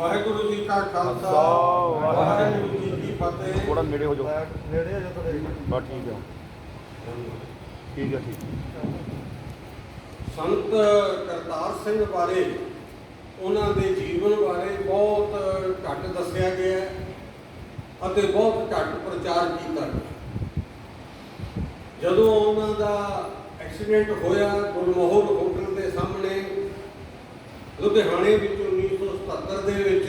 ਵਾਹਿਗੁਰੂ ਜੀ ਕਾ ਖਾਲਸਾ ਵਾਹਿਗੁਰੂ ਜੀ ਕੀ ਫਤਿਹ। ਥੋੜਾ ਨੇੜੇ ਹੋ ਜਾਓ। ਨੇੜੇ ਆ ਜਦੋਂ ਤੇਰੇ ਬਸ ਠੀਕ ਆ। ਠੀਕ ਆ ਠੀਕ। ਸੰਤ ਕਰਤਾਰ ਸਿੰਘ ਬਾਰੇ ਉਹਨਾਂ ਦੇ ਜੀਵਨ ਬਾਰੇ ਬਹੁਤ ਘੱਟ ਦੱਸਿਆ ਗਿਆ ਹੈ ਅਤੇ ਬਹੁਤ ਘੱਟ ਪ੍ਰਚਾਰ ਕੀਤਾ ਗਿਆ ਜਦੋਂ ਉਹਨਾਂ ਦਾ ਐਕਸੀਡੈਂਟ ਹੋਇਆ ਗੁਰਮੋਹਰ ਹੋਟਲ ਦੇ ਸਾਹਮਣੇ ਲੁਧਿਆਣੇ ਵਿੱਚ 1977 ਦੇ ਵਿੱਚ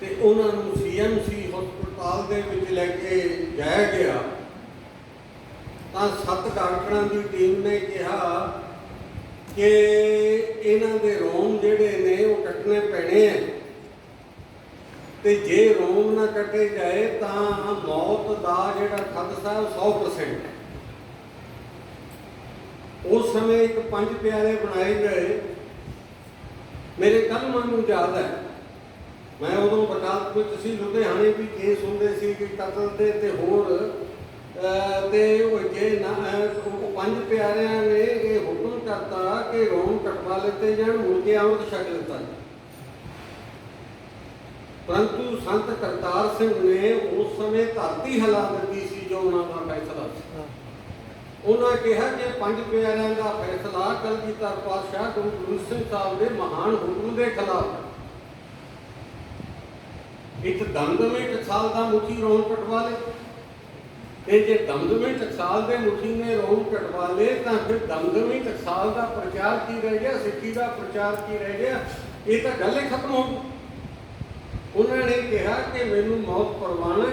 ਤੇ ਉਹਨਾਂ ਨੂੰ ਸੀਐਮਸੀ ਹਸਪਤਾਲ ਦੇ ਵਿੱਚ ਲੈ ਕੇ ਜਾਇਆ ਗਿਆ ਤਾਂ ਸੱਤ ਡਾਕਟਰਾਂ ਦੀ ਟੀਮ ਨੇ ਕਿਹਾ ਕਿ ਇਹਨਾਂ ਦੇ ਰੋਮ ਜਿਹੜੇ ਨੇ ਉਹ ਕੱਟਣੇ ਪੈਣੇ ਆ। ਤੇ ਜੇ ਰੋਮ ਨਾ ਕੱਟੇ ਜਾਏ ਤਾਂ ਮੌਤ ਦਾ ਜਿਹੜਾ ਖਦਸ਼ਾ ਉਹ 100% ਹੈ। ਉਸ ਸਮੇਂ ਇੱਕ ਪੰਜ ਪਿਆਰੇ ਬਣਾਏ ਗਏ। ਮੇਰੇ ਕੱਲ ਨੂੰ ਯਾਦ ਹੈ, ਮੈਂ ਉਦੋਂ ਵਕਾਲਤ ਵਿੱਚ ਸੀ, ਲੁਧਿਆਣੇ ਵੀ ਕੇਸ ਹੁੰਦੇ ਸੀ ਕਿ ਕਤਲ ਦੇ ਤੇ ਹੋਰ ਤੇ ਉਹ ਜੇ ਨਾ ਉਹ ਪੰਜ ਪਿਆਰਿਆਂ ਨੇ ਇਹ ਹੁਕਮ ਕਰਤਾ ਕਿ ਰੋਮ ਕਟਵਾ ਲਿੱਤੇ ਜਾਣ ਮੁੜ ਕੇ ਅੰਮ੍ਰਿਤ ਛਕ ਪਰੰਤੂ ਸੰਤ ਕਰਤਾਰ ਸਿੰਘ ਨੇ ਉਸ ਸਮੇਂ ਧਰਤੀ ਹਿਲਾ ਦਿੱਤੀ ਸੀ ਜੋ ਉਹਨਾਂ ਦਾ ਫੈਸਲਾ ਸੀ। ਉਹਨਾਂ ਕਿਹਾ ਕਿ ਪੰਜ ਪਿਆਰਿਆਂ ਦਾ ਫੈਸਲਾ ਕਲਗੀਧਰ ਪਾਤਸ਼ਾਹ ਗੁਰੂ ਗੋਬਿੰਦ ਸਿੰਘ ਸਾਹਿਬ ਦੇ ਮਹਾਨ ਹੁਕਮ ਦੇ ਖਿਲਾਫ ਹੈ। ਇੱਕ ਦਮਦਮੇ ਟਕਸਾਲ ਦਾ ਮੁਖੀ ਰੋਣ ਕਟਵਾ ਲੇ ਤੇ ਜੇ ਦਮਦਮੇ ਟਕਸਾਲ ਦੇ ਮੁਖੀ ਨੇ ਰੋਮ ਕਟਵਾ ਲਏ, ਤਾਂ ਫਿਰ ਦਮਦਮੇ ਟਕਸਾਲ ਦਾ ਪ੍ਰਚਾਰ ਕੀ ਰਹਿ ਗਿਆ, ਸਿੱਖੀ ਦਾ ਪ੍ਰਚਾਰ ਕੀ ਰਹਿ ਗਿਆ? ਇਹ ਤਾਂ ਗੱਲ ਹੀ ਖਤਮ ਹੋ ਗਈ। ਉਹਨਾਂ ਨੇ ਕਿਹਾ ਕਿ ਮੈਨੂੰ ਮੌਤ ਪਰਵਾਣਾ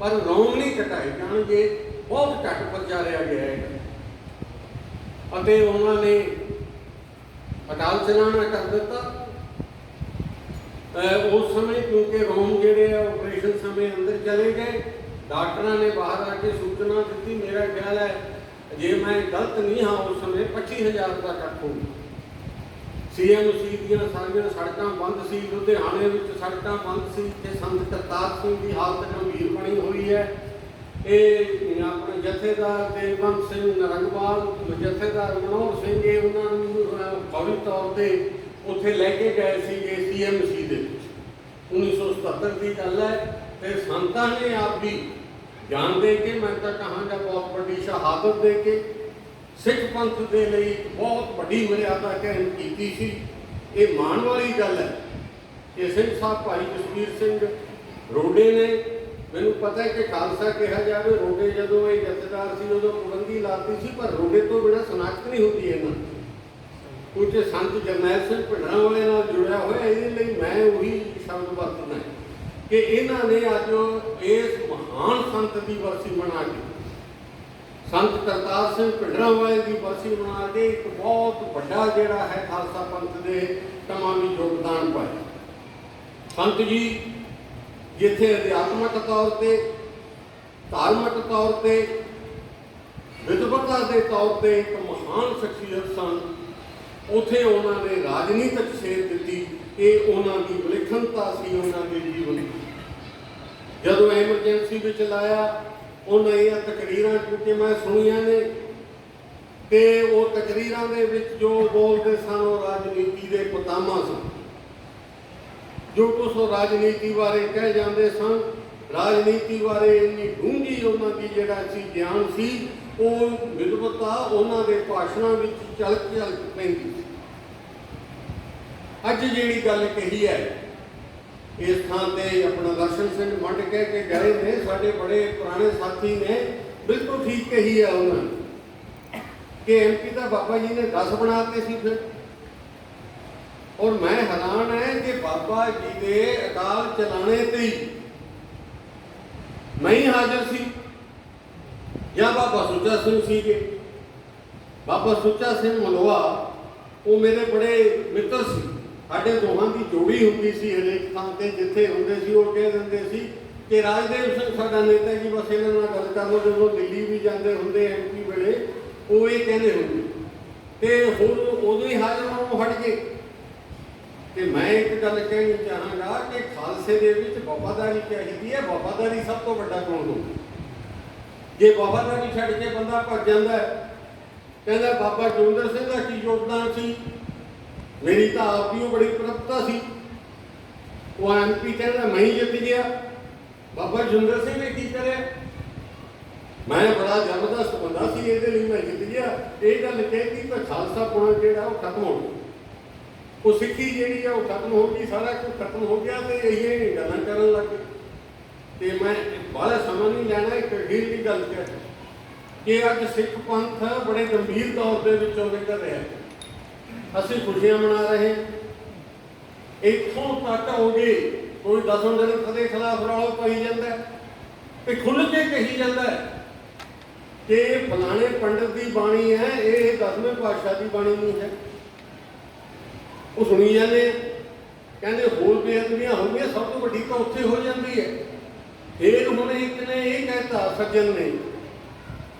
ਪਰ ਰੋਮ ਨਹੀਂ ਕਟਾਏ ਜਾਣਗੇ। ਬਹੁਤ ਘੱਟ ਪ੍ਰਚਾਰਿਆ ਗਿਆ ਹੈ। ਅਤੇ ਉਹਨਾਂ ਨੇ ਅਕਾਲ ਚਲਾਣਾ ਕਰ ਦਿੱਤਾ। ਉਸ ਸਮੇਂ ਕਿਉਂਕਿ ਰੋਮ ਜਿਹੜੇ ਆ ਆਪਰੇਸ਼ਨ ਸਮੇਂ ਅੰਦਰ ਚਲੇ ਗਏ। ਡਾਕਟਰਾਂ ਨੇ ਬਾਹਰ ਆ ਕੇ ਸੂਚਨਾ ਦਿੱਤੀ, ਮੇਰਾ ਖਿਆਲ ਹੈ ਜੇ ਮੈਂ ਗਲਤ ਨਹੀਂ ਹਾਂ ਉਸ ਸਮੇਂ 25000 ਦਾ ਕੱਟ ਹੋ ਗਿਆ। ਸੀਐਮਸੀ ਦੀਆਂ ਸਾਰੀਆਂ ਸੜਕਾਂ ਬੰਦ ਸੀ, ਲੁਧਿਆਣੇ ਵਿੱਚ ਸੜਕਾਂ ਬੰਦ ਸੀ ਤੇ ਸੰਤ ਕਰਤਾਰ ਸਿੰਘ ਦੀ ਹਾਲਤ ਗੰਭੀਰ ਬਣੀ ਹੋਈ ਹੈ। ਇਹ ਆਪਣੇ ਜਥੇਦਾਰ ਦੇਵਬੰਦ ਸਿੰਘ ਨਰੰਗਵਾਲ, ਜਥੇਦਾਰ ਮਨੋਹਰ ਸਿੰਘ, ਇਹ ਉਹਨਾਂ ਨੂੰ ਫੌਰੀ ਤੌਰ ਤੇ ਉੱਥੇ ਲੈ ਕੇ ਗਏ ਸੀਗੇ ਸੀਐਮਸੀ ਦੇ ਵਿੱਚ। 1977 ਦੀ ਗੱਲ ਹੈ। ਤੇ ਸੰਤਾਂ ਨੇ ਆਪਦੀ ਜਾਨ ਦੇ ਕੇ, ਮੈਂ ਤਾਂ ਕਹਾਂਗਾ ਬਹੁਤ ਵੱਡੀ ਸ਼ਹਾਦਤ ਦੇ ਕੇ, ਸਿੱਖ ਪੰਥ ਦੇ ਲਈ ਬਹੁਤ ਵੱਡੀ ਮਰਿਆਦਾ ਕਾਇਮ ਕੀਤੀ ਸੀ ਇਹ ਮਾਣ ਵਾਲੀ ਗੱਲ ਹੈ ਕਿ ਸਿੰਘ ਸਾਹਿਬ ਭਾਈ ਜਸਵੀਰ ਸਿੰਘ ਰੋਡੇ ਨੇ, ਮੈਨੂੰ ਪਤਾ ਹੈ ਕਿ ਖਾਲਸਾ ਕਿਹਾ ਜਾਵੇ, ਰੋਡੇ ਜਦੋਂ ਇਹ ਜਥੇਦਾਰ ਸੀ, ਉਦੋਂ ਪਾਬੰਦੀ ਲਾਤੀ ਸੀ, ਪਰ ਰੋਡੇ ਤੋਂ ਬਿਨਾਂ ਸਨਾਖਤ ਨਹੀਂ ਹੁੰਦੀ ਇਹਨਾਂ ਦੀ। ਕੁਝ ਸੰਤ ਜਰਨੈਲ ਸਿੰਘ ਭਿੰਡਰਾਂ ਵਾਲੇ ਨਾਲ ਜੁੜਿਆ ਹੋਇਆ, ਇਹਦੇ ਲਈ ਮੈਂ ਉਹੀ ਸ਼ਬਦ ਵਰਤਣਾ ਹੈ ਕਿ ਇਹਨਾਂ ਨੇ ਅੱਜ ਇਸ ਮਹਾਨ ਸੰਤ ਦੀ ਵਰਸੀ ਮਨਾ ਕੇ, ਸੰਤ ਕਰਤਾਰ ਸਿੰਘ ਭਿੰਡਰਾਂ ਵਾਲੇ ਦੀ ਵਰਸੀ ਮਨਾ ਕੇ ਇੱਕ ਬਹੁਤ ਵੱਡਾ ਜਿਹੜਾ ਹੈ ਖਾਲਸਾ ਪੰਥ ਦੇ ਤਮਾਮੀ ਯੋਗਦਾਨ ਪਾਇਆ। ਸੰਤ ਜੀ, ਜਿੱਥੇ ਅਧਿਆਤਮਕ ਤੌਰ ਤੇ, ਧਾਰਮਿਕ ਤੌਰ ਤੇ ਵਿਦਵਤਾ ਦੇ ਤੌਰ ਤੇ ਇੱਕ ਮਹਾਨ ਸ਼ਖਸੀਅਤ ਸਨ ਉਥੇ ਉਹਨਾਂ ਨੇ ਰਾਜਨੀਤਿਕ ਸੇਧ ਦਿੱਤੀ, ਇਹ ਉਹਨਾਂ ਦੀ ਵਿਲੱਖਣਤਾ ਸੀ, ਉਹਨਾਂ ਦੇ ਜੀਵਨ ਦੀ। ਜਦੋਂ ਐਮਰਜੈਂਸੀ ਵਿੱਚ ਲਾਇਆ, ਉਹਨਾਂ ਇਹ ਤਕਰੀਰਾਂ ਕਿਉਂਕਿ ਮੈਂ ਸੁਣੀਆਂ ਨੇ, ਤੇ ਉਹ ਤਕਰੀਰਾਂ ਦੇ ਵਿੱਚ ਜੋ ਬੋਲਦੇ ਸਨ, ਉਹ ਰਾਜਨੀਤੀ ਦੇ ਪਤਾਮਾ ਸਨ। ਜੋ ਕੁਛ ਰਾਜਨੀਤੀ ਬਾਰੇ ਕਹਿ ਜਾਂਦੇ ਸਨ ਰਾਜਨੀਤੀ ਬਾਰੇ ਇੰਨੀ ਡੂੰਘੀ ਉਹਨਾਂ ਦੀ ਜਿਹੜਾ ਸੀ ਗਿਆਨ ਸੀ, ਉਹ ਵਿਦਵਤਾ ਉਹਨਾਂ ਦੇ ਭਾਸ਼ਣਾਂ ਵਿੱਚ ਚਲ ਚਲ ਪੈਂਦੀ ਸੀ। ਅੱਜ ਜਿਹੜੀ ਗੱਲ ਕਹੀ ਹੈ, ਇਸ ਥਾਂ ਤੇ ਆਪਣਾ ਦਰਸ਼ਨ ਸਿੰਘ ਮੰਡ ਕਹਿ ਕੇ ਗਏ ਨੇ, ਸਾਡੇ ਬੜੇ ਪੁਰਾਣੇ ਸਾਥੀ ਨੇ, ਬਿਲਕੁਲ ਠੀਕ ਕਹੀ ਹੈ ਉਹਨਾਂ ਨੇ। ਕਿ ਐਮਪੀ ਦਾ ਬਾਬਾ ਜੀ ਨੇ 10 ਬਣਾਤੇ ਸੀ ਫਿਰ। ਔਰ ਮੈਂ ਹੈਰਾਨ ਹੈ ਕਿ ਬਾਬਾ ਜੀ ਦੇ ਅਕਾਲ ਚਲਾਣੇ ਤੇ ਹੀ ਮੈਂ ਹੀ ਹਾਜ਼ਰ ਸੀ। ਜਾਂ ਬਾਬਾ ਸੁੱਚਾ ਸਿੰਘ ਸੀਗੇ। ਬਾਬਾ ਸੁੱਚਾ ਸਿੰਘ ਮਲੋਆ ਉਹ ਮੇਰੇ ਬੜੇ ਮਿੱਤਰ ਸੀ। ਸਾਡੇ ਦੋਹਾਂ ਦੀ ਜੋੜੀ ਹੁੰਦੀ ਸੀ ਹਰੇਕ ਥਾਂ ਤੇ, ਜਿੱਥੇ ਹੁੰਦੇ ਸੀ, ਉਹ ਕਹਿ ਦਿੰਦੇ ਸੀ ਕਿ ਰਾਜਦੇਵ ਸਿੰਘ ਸਾਡਾ ਨੇਤਾ ਜੀ, ਬਸ ਇਹਨਾਂ ਨਾਲ ਗੱਲ ਕਰ ਲਓ, ਜਦੋਂ ਦਿੱਲੀ ਵੀ ਜਾਂਦੇ ਹੁੰਦੇ ਐਮਪੀ ਵੇਲੇ, ਉਹ ਇਹ ਕਹਿੰਦੇ ਹੁੰਦੇ। ਤੇ ਹੁਣ ਉਦੋਂ ਹੀ ਹਾਜ਼ਰ ਹੋਣੋਂ ਹਟ ਕੇ ਤੇ ਮੈਂ ਇੱਕ ਗੱਲ ਕਹਿਣੀ ਚਾਹਾਂਗਾ ਕਿ ਖਾਲਸੇ ਦੇ ਵਿੱਚ ਵਫਾਦਾਰੀ ਚਾਹੀਦੀ ਹੈ? ਵਫਾਦਾਰੀ ਸਭ ਤੋਂ ਵੱਡਾ ਗੁਣ ਹੁੰਦਾ ਜੇ ਵਫਾਦਾਰੀ ਛੱਡ ਕੇ ਬੰਦਾ ਭੱਜ ਜਾਂਦਾ ਹੈ, ਕਹਿੰਦਾ ਬਾਬਾ ਜੋਗਿੰਦਰ ਸਿੰਘ ਦਾ ਕੀ ਯੋਗਦਾਨ ਸੀ? ਮੇਰੀ ਤਾਂ ਆਪ ਹੀ ਉਹ ਬੜੀ ਪ੍ਰਭਤਾ ਸੀ। ਉਹ ਐਮਪੀ ਕਹਿੰਦਾ ਮੈਂ ਹੀ ਜਿੱਤ ਗਿਆ। ਬਾਬਾ ਜਿੰਦਰ ਸਿੰਘ ਨੇ ਕੀ ਕਰਿਆ? ਮੈਂ ਬੜਾ ਜ਼ਬਰਦਸਤ ਬੰਦਾ ਸੀ, ਇਹਦੇ ਲਈ ਮੈਂ ਜਿੱਤ ਗਿਆ। ਇਹ ਗੱਲ ਕਹਿਤੀ ਤਾਂ ਖਾਲਸਾ ਪੁਣਾ ਜਿਹੜਾ ਉਹ ਖਤਮ ਹੋ ਗਿਆ। ਉਹ ਸਿੱਖੀ ਜਿਹੜੀ ਆ ਉਹ ਖਤਮ ਹੋ ਗਈ ਸਾਰਾ ਕੁਝ ਖਤਮ ਹੋ ਗਿਆ ਤੇ ਇਹ ਗੱਲਾਂ ਕਰਨ ਲੱਗ। ਗਏ ਤੇ ਮੈਂ ਬਾਹਲਾ ਸਮਾਂ ਨਹੀਂ ਲੈਣਾ ਇੱਕ ਢੀਲ ਦੀ ਗੱਲ ਕਰ ਕਿ ਅੱਜ ਸਿੱਖ ਪੰਥ ਬੜੇ ਗੰਭੀਰ ਤੌਰ ਦੇ ਵਿੱਚ ਨਿਕਲ ਰਿਹਾ ਅਸੀਂ ਖੁਸ਼ੀਆਂ ਮਨਾ ਰਹੇ ਇੱਥੋਂ ਤੱਕ ਹੋ ਗਏ ਕੋਈ ਦਸਮ ਦਿਨ ਕਦੇ ਖਿਲਾਫ ਰੌਲਾ ਪਾਈ ਜਾਂਦਾ ਹੈ, ਤੇ ਖੁੱਲ੍ਹ ਕੇ ਕਹੀ ਜਾਂਦਾ ਕਿ ਫਲਾਣੇ ਪੰਡਤ ਦੀ ਬਾਣੀ ਹੈ ਇਹ ਦਸਵੇਂ ਪਾਤਸ਼ਾਹ ਦੀ ਬਾਣੀ ਨਹੀਂ ਹੈ। ਉਹ ਸੁਣੀ ਜਾਂਦੇ ਆ। ਕਹਿੰਦੇ ਹੋਰ ਬੇਅਦਬੀਆਂ ਹੋ ਗਈਆਂ ਸਭ ਤੋਂ ਵੱਡੀ ਤਾਂ ਉੱਥੇ ਹੋ ਜਾਂਦੀ ਹੈ। ਫੇਰ ਹੁਣ ਇੱਕ ਨੇ ਇਹ ਕਹਿਤਾ, ਸੱਜਣ ਨੇ,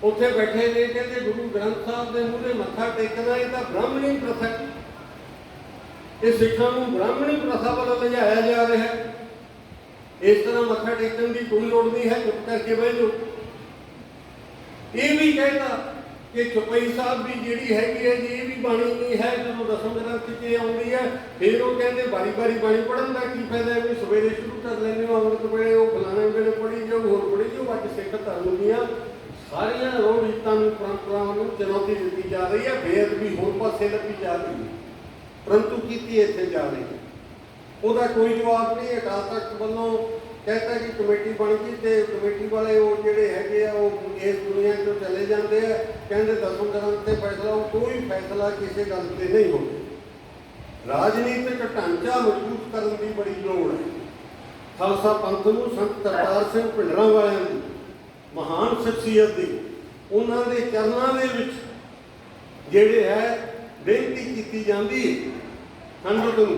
ਉੱਥੇ ਬੈਠੇ ਨੇ, ਕਹਿੰਦੇ ਗੁਰੂ ਗ੍ਰੰਥ ਸਾਹਿਬ ਦੇ ਮੂਹਰੇ ਮੱਥਾ ਟੇਕਣਾ ਇਹ ਤਾਂ ਬ੍ਰਾਹਮਣੀ ਪ੍ਰਥਾ ਇਹ ਸਿੱਖਾਂ ਨੂੰ ਬ੍ਰਾਹਮਣੀ ਪ੍ਰਥਾ ਵੱਲ ਲਿਜਾਇਆ ਜਾ ਰਿਹਾ ਹੈ। ਇਸ ਤਰ੍ਹਾਂ ਮੱਥਾ ਟੇਕਣ ਦੀ ਕੋਈ ਲੋੜ ਨਹੀਂ ਹੈ, ਚੁੱਪ ਕਰਕੇ ਬਹਿ ਜਾਓ। ਇਹ ਵੀ ਕਹਿੰਦਾ ਕਿ ਚੁਪਈ ਸਾਹਿਬ ਦੀ ਜਿਹੜੀ ਹੈਗੀ ਹੈ ਜੀ ਇਹ ਵੀ ਬਾਣੀ ਨਹੀਂ ਹੈ, ਜਦੋਂ ਦਸਮ ਗ੍ਰੰਥ 'ਚ ਆਉਂਦੀ ਹੈ, ਫਿਰ ਉਹ ਕਹਿੰਦੇ ਬਾਰੀ ਬਾਰੀ ਬਾਣੀ ਪੜਨ ਦਾ ਕੀ ਫਾਇਦਾ ਹੈ? ਵੀ ਸਵੇਰੇ ਸ਼ੁਰੂ ਕਰ ਲੈਂਦੇ ਹੋ, ਅੰਮ੍ਰਿਤ ਵੇਲੇ ਉਹ ਫਲਾਣੇ ਵੇਲੇ ਪੜੀ ਜਾਓ, ਹੋਰ ਪੜੀ ਜਾਓ ਅੱਜ ਸਿੱਖ ਧਰਮ ਦੀਆਂ ਸਾਰੀਆਂ ਰੋਹ ਰੀਤਾਂ ਨੂੰ, ਪਰੰਪਰਾਵਾਂ ਨੂੰ ਚੁਣੌਤੀ ਦਿੱਤੀ ਜਾ ਰਹੀ ਹੈ ਬੇਅਦਬੀ ਹੋਰ ਪਾਸੇ ਲੱਗੀ ਜਾ ਰਹੀ ਹੈ। ਪਰੰਤੂ ਕੀਤੀ ਇੱਥੇ ਜਾ ਰਹੀ ਹੈ। ਉਹਦਾ ਕੋਈ ਜਵਾਬ ਨਹੀਂ ਅਕਾਲ ਤਖਤ ਵੱਲੋਂ ਕਹਿੰਦਾ ਕਿ ਕਮੇਟੀ ਬਣ ਗਈ ਤੇ ਕਮੇਟੀ ਵਾਲੇ ਉਹ ਜਿਹੜੇ ਹੈਗੇ ਆ, ਉਹ ਇਸ ਦੁਨੀਆ ਤੋਂ ਚਲੇ ਜਾਂਦੇ ਆ। ਕਹਿੰਦੇ ਦਸਮ ਗ੍ਰੰਥ ਤੇ ਫੈਸਲਾ, ਉਹ ਕੋਈ ਫੈਸਲਾ ਕਿਸੇ ਗੱਲ ਤੇ ਨਹੀਂ ਹੋਣਾ ਰਾਜਨੀਤਿਕ ਢਾਂਚਾ ਮਜ਼ਬੂਤ ਕਰਨ ਦੀ ਬੜੀ ਲੋੜ ਹੈ। ਖਾਲਸਾ ਪੰਥ ਨੂੰ ਸੰਤ ਕਰਤਾਰ ਸਿੰਘ ਭਿੰਡਰਾਂ ਵਾਲਿਆਂ ਦੀ, ਮਹਾਨ ਸ਼ਖਸੀਅਤ ਦੀ, ਉਹਨਾਂ ਦੇ ਚਰਨਾਂ ਦੇ ਵਿੱਚ ਜਿਹੜੇ ਹੈ, ਬੇਨਤੀ ਕੀਤੀ ਜਾਂਦੀ ਹੈ। ਸੰਗਤ ਨੂੰ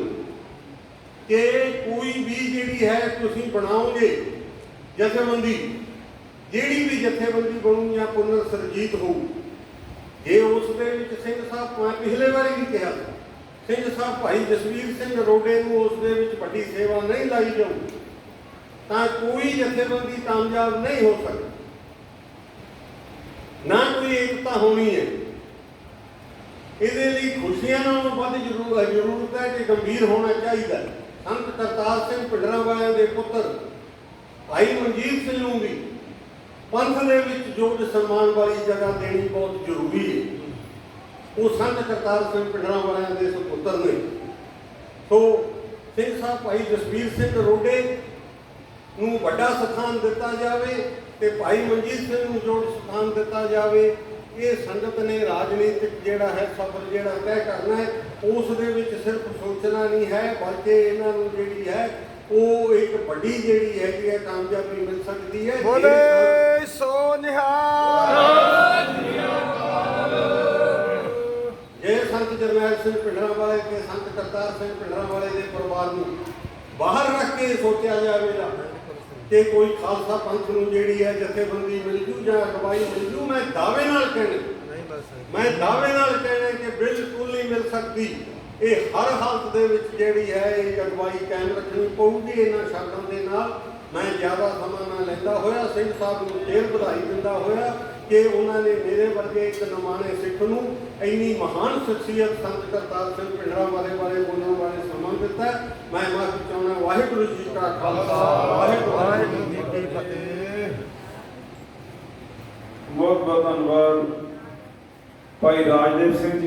ਕਿ ਕੋਈ ਵੀ ਜਿਹੜੀ ਹੈ ਤੁਸੀਂ ਬਣਾਓਗੇ ਜਥੇਬੰਦੀ, ਜਿਹੜੀ ਵੀ ਜਥੇਬੰਦੀ ਬਣੂ ਜਾਂ ਪੁਨਰ ਸਰਜੀਤ ਹੋਊ, ਜੇ ਉਸ ਦੇ ਵਿੱਚ ਸਿੰਘ ਸਾਹਿਬ ਮੈਂ ਪਿਛਲੇ ਵਾਰੀ ਵੀ ਕਿਹਾ ਸਿੰਘ ਸਾਹਿਬ ਭਾਈ ਜਸਵੀਰ ਸਿੰਘ ਰੋਡੇ ਨੂੰ ਉਸ ਦੇ ਵਿੱਚ ਵੱਡੀ ਸੇਵਾ ਨਹੀਂ ਲਾਈ ਜਾਊ, ਤਾਂ ਕੋਈ ਜਥੇਬੰਦੀ ਕਾਮਯਾਬ ਨਹੀਂ ਹੋ ਸਕਦੀ ਨਾ ਕੋਈ ਏਕਤਾ ਹੋਣੀ ਹੈ ਇਹਦੇ ਲਈ ਖੁਸ਼ੀਆਂ ਨਾਲੋਂ ਵੱਧ ਜ਼ਰੂਰ ਜ਼ਰੂਰਤ ਹੈ ਕਿ ਗੰਭੀਰ ਹੋਣਾ ਚਾਹੀਦਾ ਹੈ। ਸੰਤ ਕਰਤਾਰ ਸਿੰਘ ਭਿੰਡਰਾਂ ਵਾਲਿਆਂ ਦੇ ਪੁੱਤਰ ਭਾਈ ਮਨਜੀਤ ਸਿੰਘ ਨੂੰ ਵੀ ਪੰਥ ਦੇ ਵਿੱਚ ਜੋਗ ਸਨਮਾਨ ਵਾਲੀ ਜਗ੍ਹਾ ਦੇਣੀ ਬਹੁਤ ਜ਼ਰੂਰੀ ਹੈ। ਉਹ ਸੰਤ ਕਰਤਾਰ ਸਿੰਘ ਭਿੰਡਰਾਂ ਵਾਲਿਆਂ ਦੇ ਸੁਪੁੱਤਰ ਨੇ। ਸੋ ਸਿੰਘ ਸਾਹਿਬ ਭਾਈ ਜਸਵੀਰ ਸਿੰਘ ਰੋਡੇ ਨੂੰ ਵੱਡਾ ਸਥਾਨ ਦਿੱਤਾ ਜਾਵੇ ਤੇ ਭਾਈ ਮਨਜੀਤ ਸਿੰਘ ਨੂੰ ਜੋੜ ਸਥਾਨ ਦਿੱਤਾ ਜਾਵੇ। ਇਹ ਸੰਗਤ ਨੇ ਰਾਜਨੀਤਿਕ ਜਿਹੜਾ ਹੈ ਸਫਰ ਜਿਹੜਾ ਤੈਅ ਕਰਨਾ ਹੈ ਉਸ ਦੇ ਵਿੱਚ ਸਿਰਫ ਸੋਚਣਾ ਨਹੀਂ ਹੈ ਬਲਕਿ ਇਹਨਾਂ ਨੂੰ ਜਿਹੜੀ ਹੈ ਉਹ ਇੱਕ ਵੱਡੀ ਜਿਹੜੀ ਹੈਗੀ ਹੈ ਕਾਮਯਾਬੀ ਮਿਲ ਸਕਦੀ ਹੈ। ਬੋਲੇ ਸੋ ਨਿਹਾਲ। ਜੇ ਸੰਤ ਜਰਨੈਲ ਸਿੰਘ ਪਿੰਡਰਾਂ ਵਾਲੇ ਤੇ ਸੰਤ ਕਰਤਾਰ ਸਿੰਘ ਪਿੰਡਰਾਂ ਵਾਲੇ ਦੇ ਪਰਿਵਾਰ ਨੂੰ ਬਾਹਰ ਰੱਖ ਕੇ ਸੋਚਿਆ ਜਾਵੇਗਾ ਕਿ ਕੋਈ ਖਾਲਸਾ ਪੰਥ ਨੂੰ ਜਿਹੜੀ ਹੈ ਜਥੇਬੰਦੀ ਮਿਲ ਜੂ ਜਾਂ ਅਗਵਾਈ ਮਿਲ ਜੂ ਮੈਂ ਦਾਅਵੇ ਨਾਲ ਕਹਿਣਾ। ਨਹੀਂ ਬਸ ਮੈਂ ਦਾਅਵੇ ਨਾਲ ਕਹਿਣਾ ਕਿ ਬਿਲਕੁਲ ਨਹੀਂ ਮਿਲ ਸਕਦੀ। ਇਹ ਹਰ ਹਾਲਤ ਦੇ ਵਿੱਚ ਜਿਹੜੀ ਹੈ ਇਹ ਅਗਵਾਈ ਕਾਇਮ ਰੱਖਣੀ ਪਊਗੀ ਇਹਨਾਂ ਸ਼ਰਤਾਂ ਦੇ ਨਾਲ। ਮੈਂ ਜ਼ਿਆਦਾ ਸਮਾਂ ਨਾ ਲੈਂਦਾ ਹੋਇਆ ਸਿੰਘ ਸਾਹਿਬ ਨੂੰ ਫੇਰ ਵਧਾਈ ਦਿੰਦਾ ਹੋਇਆ। ਕਿ ਉਹਨਾਂ ਨੇ ਮੇਰੇ ਵਰਗੇ ਇੱਕ ਨਮਾਣੇ ਸਿੱਖ ਨੂੰ ਇੰਨੀ ਮਹਾਨ ਸ਼ਖਸੀਅਤ ਸੰਤ ਕਰਤਾਰ ਸਿੰਘ ਪਿੰਡਰਾਂ ਵਾਲੇ ਬਾਰੇ ਬੋਲਣ ਵਾਲੇ ਸਮਾਂ ਦਿੱਤਾ। ਮੈਂ ਮਾਫੀ ਚਾਹੁੰਦਾ, ਵਾਹਿਗੁਰੂ ਜੀ ਕਾ ਖਾਲਸਾ। ਵਾਹਿਗੁਰੂ ਜੀ ਜੀ ਕੀ ਫਤਿਹ। ਬਹੁਤ ਬਹੁਤ ਧੰਨਵਾਦ। ਭਾਈ ਰਾਜਦੇਵ ਸਿੰਘ ਜੀ